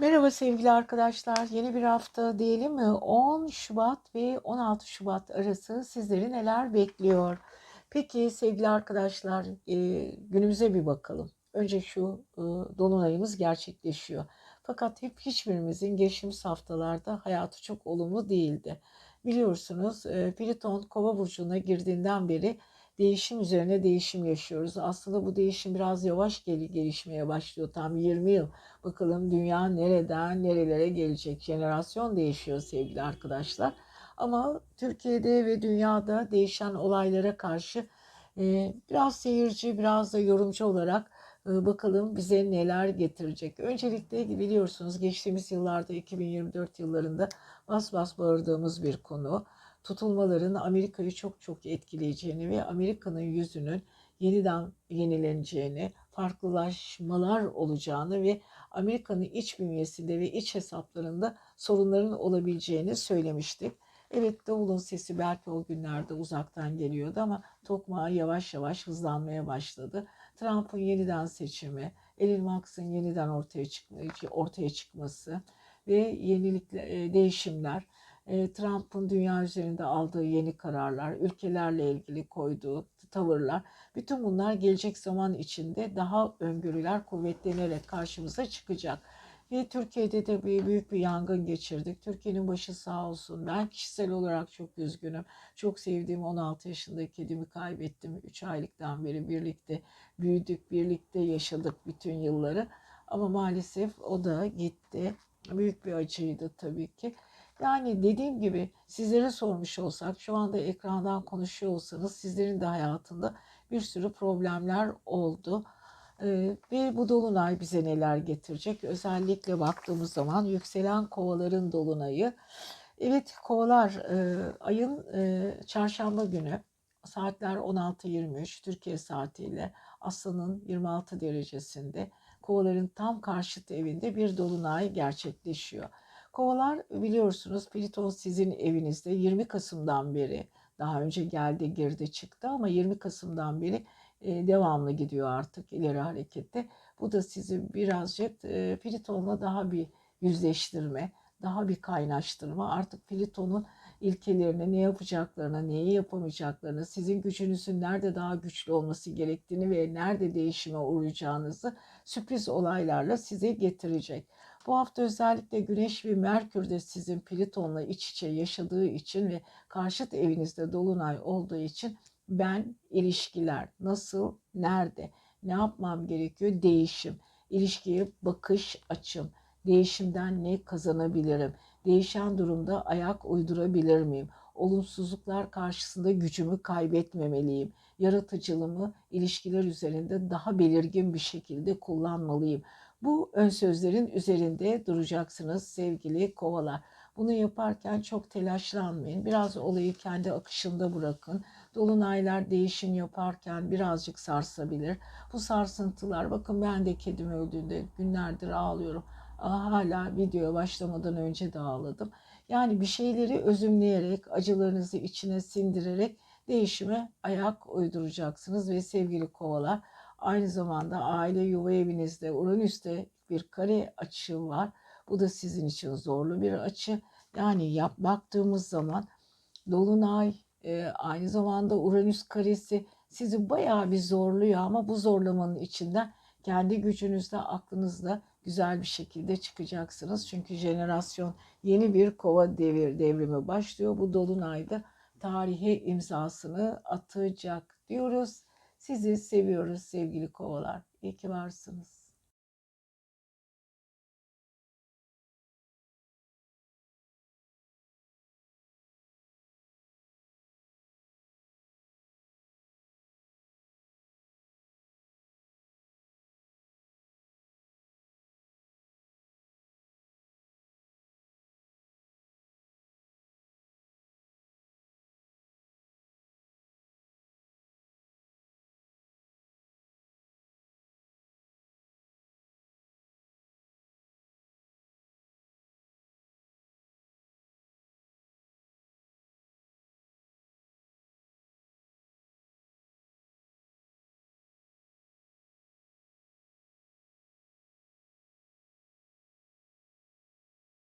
Merhaba sevgili arkadaşlar. Yeni bir hafta diyelim mi? 10 Şubat ve 16 Şubat arası sizleri neler bekliyor? Peki sevgili arkadaşlar, e, günümüze bir bakalım. Önce şu e, dolunayımız gerçekleşiyor. Fakat hep hiçbirimizin geçtiğimiz haftalarda hayatı çok olumlu değildi. Biliyorsunuz e, Plüton Kova burcuna girdiğinden beri değişim üzerine değişim yaşıyoruz. Aslında bu değişim biraz yavaş gel gelişmeye başlıyor. Tam 20 yıl. Bakalım dünya nereden nerelere gelecek? Jenerasyon değişiyor sevgili arkadaşlar. Ama Türkiye'de ve dünyada değişen olaylara karşı e, biraz seyirci, biraz da yorumcu olarak e, bakalım bize neler getirecek. Öncelikle biliyorsunuz geçtiğimiz yıllarda 2024 yıllarında bas bas bağırdığımız bir konu tutulmaların Amerika'yı çok çok etkileyeceğini ve Amerika'nın yüzünün yeniden yenileneceğini, farklılaşmalar olacağını ve Amerika'nın iç bünyesinde ve iç hesaplarında sorunların olabileceğini söylemiştik. Evet davulun sesi belki o günlerde uzaktan geliyordu ama tokmağı yavaş yavaş hızlanmaya başladı. Trump'ın yeniden seçimi, Elon Musk'ın yeniden ortaya, çıkma, ortaya çıkması ve yenilik değişimler e, Trump'ın dünya üzerinde aldığı yeni kararlar, ülkelerle ilgili koyduğu tavırlar, bütün bunlar gelecek zaman içinde daha öngörüler kuvvetlenerek karşımıza çıkacak. Ve Türkiye'de de bir büyük bir yangın geçirdik. Türkiye'nin başı sağ olsun. Ben kişisel olarak çok üzgünüm. Çok sevdiğim 16 yaşındaki kedimi kaybettim. 3 aylıktan beri birlikte büyüdük, birlikte yaşadık bütün yılları. Ama maalesef o da gitti. Büyük bir acıydı tabii ki. Yani dediğim gibi sizlere sormuş olsak, şu anda ekrandan konuşuyor olsanız sizlerin de hayatında bir sürü problemler oldu. Ee, ve bu dolunay bize neler getirecek? Özellikle baktığımız zaman yükselen kovaların dolunayı. Evet kovalar e, ayın e, çarşamba günü saatler 16.23 Türkiye saatiyle Aslan'ın 26 derecesinde kovaların tam karşıt evinde bir dolunay gerçekleşiyor. Kovalar biliyorsunuz Pliton sizin evinizde 20 Kasım'dan beri daha önce geldi girdi çıktı ama 20 Kasım'dan beri e, devamlı gidiyor artık ileri harekette. Bu da sizi birazcık e, Pliton'la daha bir yüzleştirme, daha bir kaynaştırma. Artık Pliton'un ilkelerini, ne yapacaklarını, neyi yapamayacaklarını, sizin gücünüzün nerede daha güçlü olması gerektiğini ve nerede değişime uğrayacağınızı sürpriz olaylarla size getirecek. Bu hafta özellikle Güneş ve Merkür de sizin Plüton'la iç içe yaşadığı için ve karşıt evinizde dolunay olduğu için ben ilişkiler nasıl, nerede, ne yapmam gerekiyor? Değişim, ilişkiye bakış açım, değişimden ne kazanabilirim? Değişen durumda ayak uydurabilir miyim? Olumsuzluklar karşısında gücümü kaybetmemeliyim. Yaratıcılığımı ilişkiler üzerinde daha belirgin bir şekilde kullanmalıyım. Bu ön sözlerin üzerinde duracaksınız sevgili kovalar. Bunu yaparken çok telaşlanmayın. Biraz olayı kendi akışında bırakın. Dolunaylar değişim yaparken birazcık sarsabilir. Bu sarsıntılar bakın ben de kedim öldüğünde günlerdir ağlıyorum. Hala videoya başlamadan önce de ağladım. Yani bir şeyleri özümleyerek, acılarınızı içine sindirerek değişime ayak uyduracaksınız ve sevgili kovalar Aynı zamanda aile yuva evinizde Uranüs'te bir kare açı var. Bu da sizin için zorlu bir açı. Yani yap baktığımız zaman Dolunay e, aynı zamanda Uranüs karesi sizi bayağı bir zorluyor ama bu zorlamanın içinden kendi gücünüzle, aklınızla güzel bir şekilde çıkacaksınız. Çünkü jenerasyon yeni bir kova devir devrimi başlıyor. Bu dolunayda tarihe imzasını atacak diyoruz. Sizi seviyoruz sevgili kovalar. İyi ki varsınız.